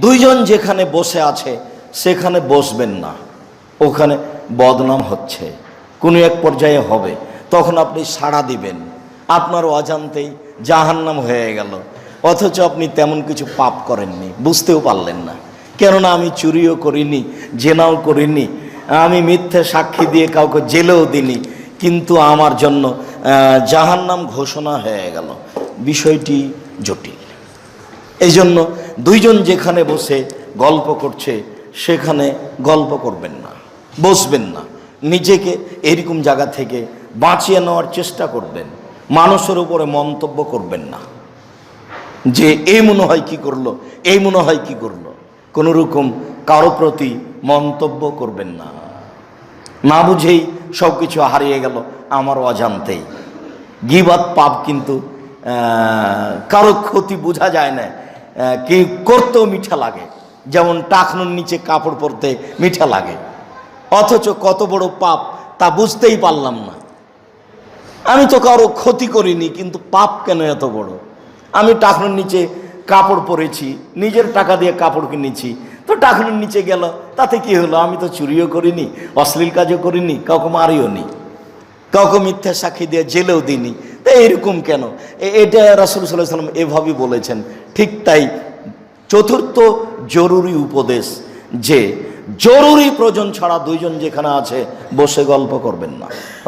দুইজন যেখানে বসে আছে, সেখানে বসবেন না। ওখানে বদনাম হচ্ছে। কোনো এক পর্যায়ে হবে। তখন আপনি সাড়া দিবেন। আপনার অজান্তেই জাহান্নাম হয়ে গেল। অথচ আপনি তেমন কিছু পাপ করেননি, বুঝতেও পারলেন না। কেননা আমি চুরিও করিনি, জেনাও করিনি, আমি মিথ্যে সাক্ষী দিয়ে কাউকে জেলেও দিনি কিন্তু আমার জন্য জাহান্নাম ঘোষণা হয়ে গেল। বিষয়টি জটিল। এই জন্য দুইজন যেখানে বসে গল্প করছে, সেখানে গল্প করবেন না, বসবেন না। নিজেকে এরকম জায়গা থেকে বাঁচিয়ে নেওয়ার চেষ্টা করবেন। মানুষের উপরে মন্তব্য করবেন না। যে, এই মনে হয় কি করল, এই মনে হয় কি করল। কোনো রকম কারও প্রতি মন্তব্য করবেন না। না বুঝেই সব কিছু হারিয়ে গেল আমার অজান্তেই। গিবাদ পাপ কিন্তু কারও ক্ষতি বোঝা যায় না। কি করতেও মিঠা লাগে। যেমন টাকনুর নিচে কাপড় পরতে মিঠা লাগে। অথচ কত বড় পাপ, তা বুঝতেই পারলাম না। আমি তো কারও ক্ষতি করিনি, কিন্তু পাপ কেন এত বড়? আমি টাকনুর নিচে কাপড় পরেছি, নিজের টাকা দিয়ে কাপড় কিনেছি। তো টাকনুর নিচে গেল, তাতে কি হলো? আমি তো চুরিও করিনি, অশ্লীল কাজও করিনি, কাউকে মারিও নি। কাউকে মিথ্যা সাক্ষী দিয়ে জেলেও দিইনি। তো এরকম কেন এটা রাসুল সাল্লাহ সাল্লাম এভাবেই বলেছেন। ঠিক তাই চতুর্থ জরুরি উপদেশ যে, জরুরি প্রয়োজন ছাড়া দুইজন যেখানে আছে বসে গল্প করবেন না,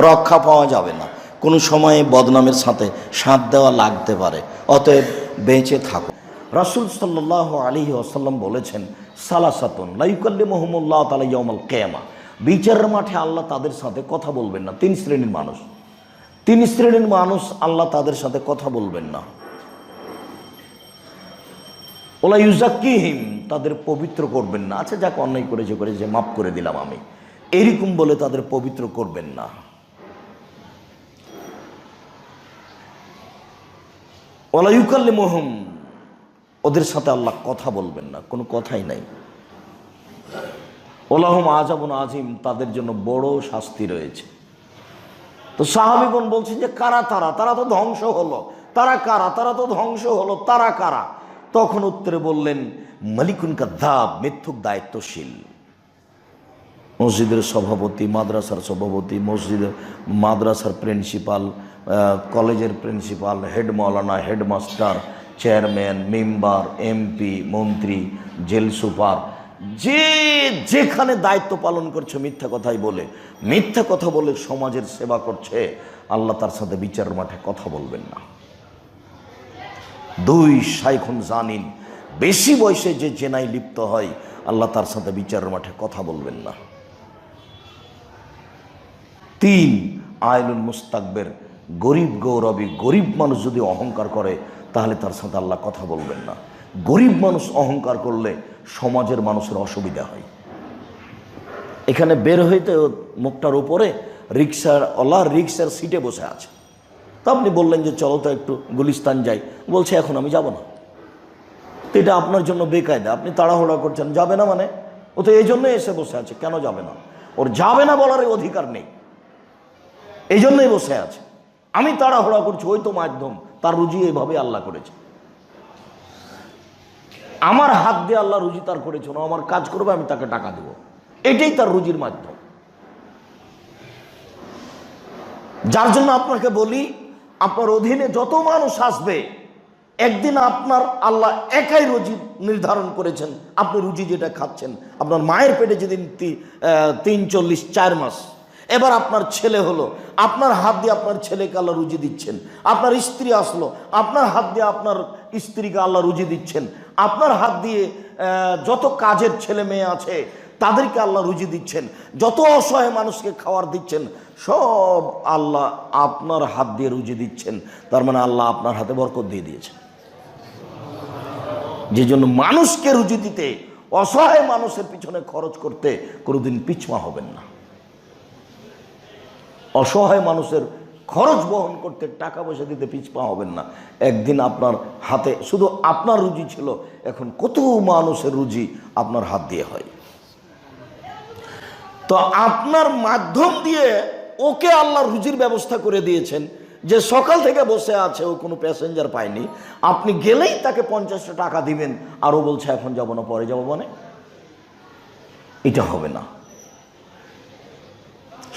রক্ষা পাওয়া যাবে না। কোনো সময়ে বদনামের সাথে সাথ দেওয়া লাগতে পারে, অতএব বেঁচে থাকো রাসুল সাল্লাহ আলী আসাল্লাম বলেছেন, সালাসাতুন লাইকাল্লি মোহাম্মল্লাহ তালা ইয়মাল কেয়ামা। বিচারের মাঠে আল্লাহ তাদের সাথে কথা বলবেন না, তিন শ্রেণির মানুষ। তিন শ্রেণির মানুষ আল্লাহ তাদের সাথে কথা বলবেন না। ওলা ইউজাক্কিহিম, তাদের পবিত্র করবেন না। আচ্ছা যাকে, অন্যায় করেছে করেছে, মাফ করে দিলাম আমি। এরকম বলে তাদের পবিত্র করবেন না। ওলা ইউকাল্লি মোহম ওদের সাথে আল্লাহ কথা বলবেন না, কোনো কথাই নাই। ওলাহম আজাবন আজিম তাদের জন্য বড় শাস্তি রয়েছে। তো সাহাবিগণ বলছেন যে, কারা তারা? তারা তো ধ্বংস হলো। তারা কারা? তারা তো ধ্বংস হলো। তারা কারা? তখন উত্তরে বললেন, মালিকুন কাদ্দাব, মিথ্যুক দায়িত্বশীল। মসজিদের সভাপতি, মাদ্রাসার সভাপতি মসজিদের মাদ্রাসার প্রিন্সিপাল কলেজের প্রিন্সিপাল, হেড মৌলানা হেডমাস্টার, চেয়ারম্যান, মেম্বার, এমপি, মন্ত্রী, জেল সুপার যে যেখানে দায়িত্ব পালন করছে মিথ্যা কথাই বলে, মিথ্যা কথা বলে সমাজের সেবা করছে, আল্লাহ তার সাথে বিচারের মাঠে কথা বলবেন না। দুই সাইখুন জানিন, বেশি বয়সে যে জেনায় লিপ্ত হয়, আল্লাহ তার সাথে বিচারের মাঠে কথা বলবেন না। তিন আয়লুল মুস্তাকবের, গরিব গৌরবী, গরিব মানুষ যদি অহংকার করে, তাহলে তার সাথে আল্লাহ কথা বলবেন না। গরিব মানুষ অহংকার করলে সমাজের মানুষের অসুবিধা হয়। এখানে বের হইতে মুখটার উপরে রিক্সার ওলা রিক্সার সিটে বসে আছে। তো আপনি বললেন যে, চলো তো একটু গুলিস্তান যাই। বলছে, এখন আমি যাব না। তো এটা আপনার জন্য বেকায়দা। আপনি তাড়াহুড়া করছেন, যাবে না মানে? ও তো এই জন্যই এসে বসে আছে, কেন যাবে না? ওর যাবে না বলার অধিকার নেই। এই জন্যই বসে আছে। আমি তাড়াহুড়া করছি, ওই তো মাধ্যম। তার রুজি এইভাবে আল্লাহ করেছে। আমার হাত দিয়ে আল্লাহ রুজি তার করেছে না আমার কাজ করবে, আমি তাকে টাকা দেব। এটাই তার রুজির মাধ্যম। যার জন্য আপনাকে বলি, আপনার অধীনে যত মানুষ আসবে, একদিন আপনার আল্লাহ একাই রুজি নির্ধারণ করেছেন, আপনি রুজি যেটা খাচ্ছেন। আপনার মায়ের পেটে যেদিন তিন চল্লিশ, চার মাস, এবার আপনার ছেলে হলো, আপনার হাত দিয়ে আপনার ছেলেকে আল্লাহ রুজি দিচ্ছেন। আপনার স্ত্রী আসলো, আপনার হাত দিয়ে আপনার স্ত্রীকে আল্লাহ রুজি দিচ্ছেন। আপনার হাত দিয়ে যত কাজের ছেলে মেয়ে আছে, তাদেরকে আল্লাহ রুজি দিচ্ছেন। যত অসহায় মানুষকে খাওয়ার দিচ্ছেন, সব আল্লাহ আপনার হাত দিয়ে রুজি দিচ্ছেন। তার মানে আল্লাহ আপনার হাতে বরকত দিয়ে দিয়েছেন। যে জন্য মানুষকে রুজি দিতে, অসহায় মানুষের পিছনে খরচ করতে কোনোদিন পিছমা হবেন না। অসহায় মানুষের খরচ বহন করতে টাকা পয়সা দিতে পিছপা হবেন না। একদিন আপনার হাতে, শুধু আপনার রুজি ছিল, এখন কত মানুষের রুজি আপনার হাত দিয়ে হয়। তো আপনার মাধ্যম দিয়ে ওকে আল্লাহ রুজির ব্যবস্থা করে দিয়েছেন যে সকাল থেকে বসে আছে, ও কোনো প্যাসেঞ্জার পায়নি। আপনি গেলেই তাকে পঞ্চাশটা টাকা দিবেন, আর ও বলছে, এখন যাব না, পরে যাব মানে? এটা হবে না।